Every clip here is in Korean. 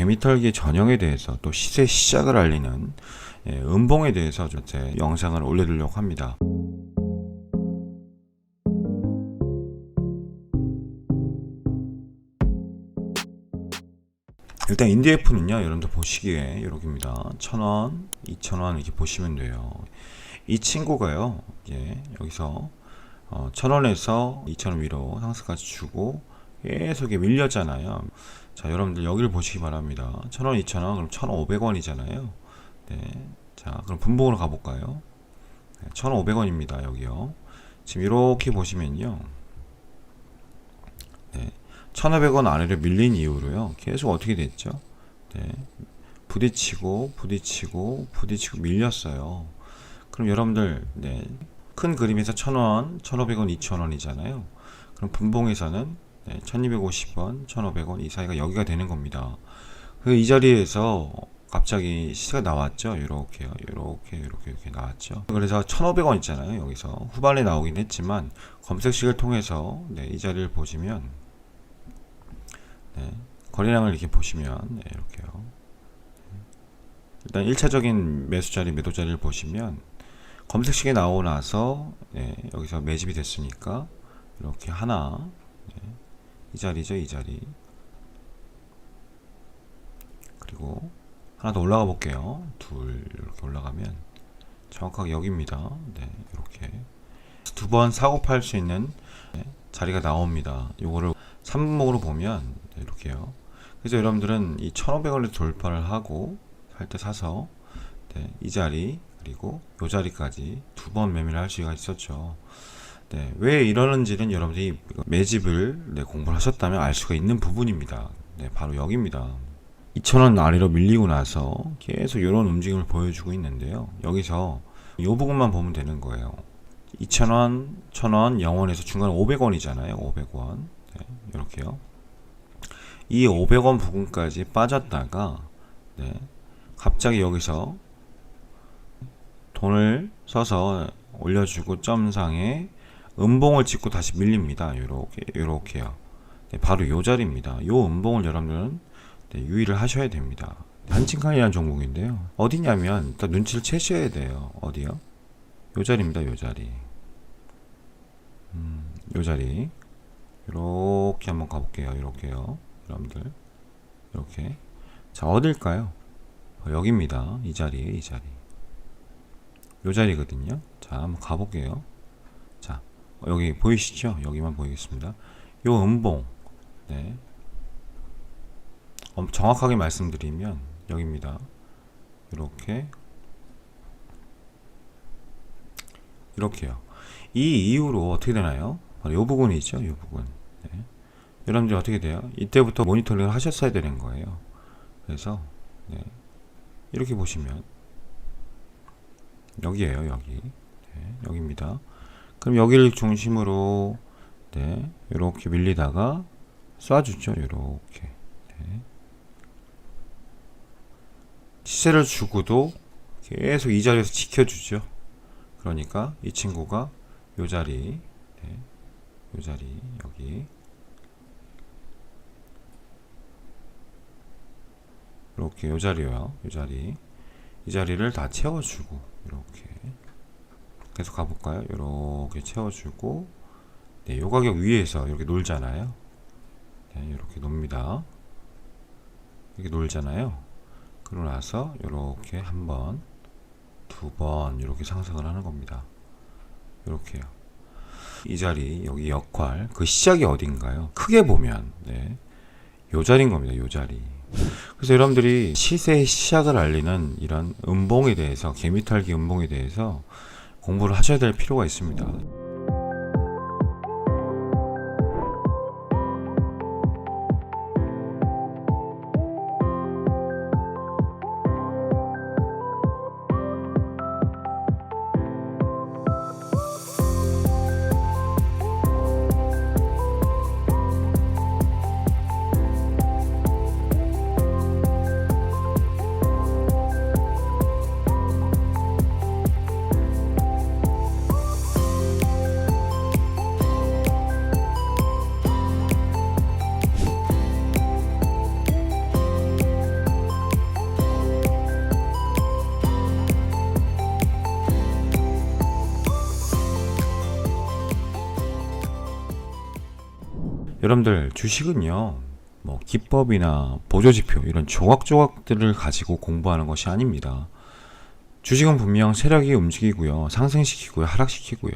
개미털기 전형에 대해서 또 시세 시작을 알리는 예, 음봉에 대해서 좀제 영상을 올려드리려고 합니다. 일단 인디에프는요 여러분들 보시기에 이렇게입니다. 1000원 2000원 이렇게 보시면 돼요. 이 친구가요 예, 여기서 어, 1000원에서 2000원 위로 상승까지 주고 계속 밀렸잖아요 자 여러분들 여기를 보시기 바랍니다 1000원 2000원 그럼 1500원이잖아요 네. 자 그럼 분봉으로 가볼까요 네, 1500원입니다 여기요 지금 이렇게 보시면요 네. 1,500원 아래로 밀린 이후로요. 계속 어떻게 됐죠? 네. 부딪히고 부딪히고 부딪히고 밀렸어요. 그럼 여러분들 네. 큰 그림에서 1,000원, 1,500원, 2,000원이잖아요. 그럼 분봉에서는 네. 1,250원, 1,500원 이 사이가 여기가 되는 겁니다. 그 이 자리에서 갑자기 시세가 나왔죠. 이렇게요. 이렇게 이렇게 이렇게 나왔죠. 그래서 1,500원 있잖아요. 여기서 후반에 나오긴 했지만 검색식을 통해서 네, 이 자리를 보시면 네, 거래량을 이렇게 보시면 네, 이렇게요. 일단 1차적인 매수 자리, 매도 자리를 보시면 검색식에 나오고 나서 네, 여기서 매집이 됐으니까 이렇게 하나 네, 이 자리죠, 이 자리. 그리고 하나 더 올라가 볼게요. 둘 이렇게 올라가면 정확하게 여기입니다. 네, 이렇게 두 번 사고 팔 수 있는 네, 자리가 나옵니다. 요거를 3분목으로 보면 네, 이렇게요. 그래서 여러분들은 이 1,500원을 돌파를 하고 살 때 사서 네, 이 자리 그리고 요 자리까지 두 번 매매를 할 수가 있었죠. 네, 왜 이러는지는 여러분들이 매집을 네, 공부를 하셨다면 알 수가 있는 부분입니다. 네, 바로 여기입니다. 2,000원 아래로 밀리고 나서 계속 이런 움직임을 보여주고 있는데요. 여기서 이 부분만 보면 되는 거예요. 2,000원, 1,000원, 0원에서 중간에 500원이잖아요. 500원. 네, 이렇게요. 이 500원 부분까지 빠졌다가 네, 갑자기 여기서 돈을 써서 올려주고 점상에 음봉을 찍고 다시 밀립니다. 요렇게 요렇게요. 네, 바로 요 자리입니다. 요 음봉을 여러분들은 네, 유의를 하셔야 됩니다. 한칭칸이라는 종목인데요. 어디냐면 일단 눈치를 채셔야 돼요. 어디요? 요 자리입니다. 요 자리. 음, 요 자리. 이렇게 한번 가볼게요. 이렇게요. 여러분들. 이렇게. 자, 어딜까요? 어, 여기입니다. 이 자리에 이 자리. 요 자리거든요. 자, 한번 가볼게요. 자, 어, 여기 보이시죠? 여기만 보이겠습니다. 요 음봉. 네. 어, 정확하게 말씀드리면 여기입니다. 이렇게 이렇게요. 이 이후로 어떻게 되나요? 바로 이 부분이죠. 이 부분. 네. 여러분들 어떻게 돼요? 이때부터 모니터링을 하셨어야 되는 거예요. 그래서 네. 이렇게 보시면 여기에요. 여기. 네. 여기입니다. 그럼 여기를 중심으로 네. 이렇게 밀리다가 쏴주죠. 이렇게. 네. 시세를 주고도 계속 이 자리에서 지켜주죠. 그러니까 이 친구가 요 자리, 네, 요 자리 여기 이렇게 요 자리요, 요 자리 이 자리를 다 채워주고 이렇게 계속 가볼까요? 이렇게 채워주고 네, 요 가격 위에서 이렇게 놀잖아요. 네, 이렇게 놉니다. 이렇게 놀잖아요. 그러고 나서 이렇게 한 번, 두 번 이렇게 상승을 하는 겁니다. 이렇게요. 이 자리 여기 역할 그 시작이 어딘가요? 크게 보면 네. 요 자리인 겁니다. 요 자리. 그래서 여러분들이 시세의 시작을 알리는 이런 음봉에 대해서 개미탈기 음봉에 대해서 공부를 하셔야 될 필요가 있습니다. 여러분들 주식은요. 뭐 기법이나 보조지표 이런 조각조각들을 가지고 공부하는 것이 아닙니다. 주식은 분명 세력이 움직이고요. 상승시키고요. 하락시키고요.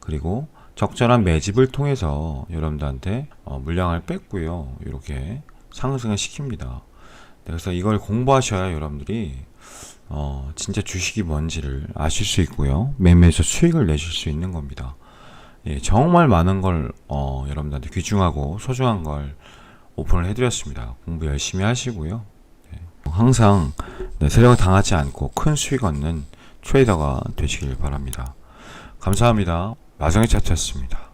그리고 적절한 매집을 통해서 여러분들한테 어, 물량을 뺐고요. 이렇게 상승을 시킵니다. 네, 그래서 이걸 공부하셔야 여러분들이 어, 진짜 주식이 뭔지를 아실 수 있고요. 매매에서 수익을 내실 수 있는 겁니다. 예, 정말 많은 걸 어, 여러분들한테 귀중하고 소중한 걸 오픈을 해드렸습니다. 공부 열심히 하시고요. 네, 항상 네, 세력을 당하지 않고 큰 수익 얻는 트레이더가 되시길 바랍니다. 감사합니다. 마성의 차트였습니다.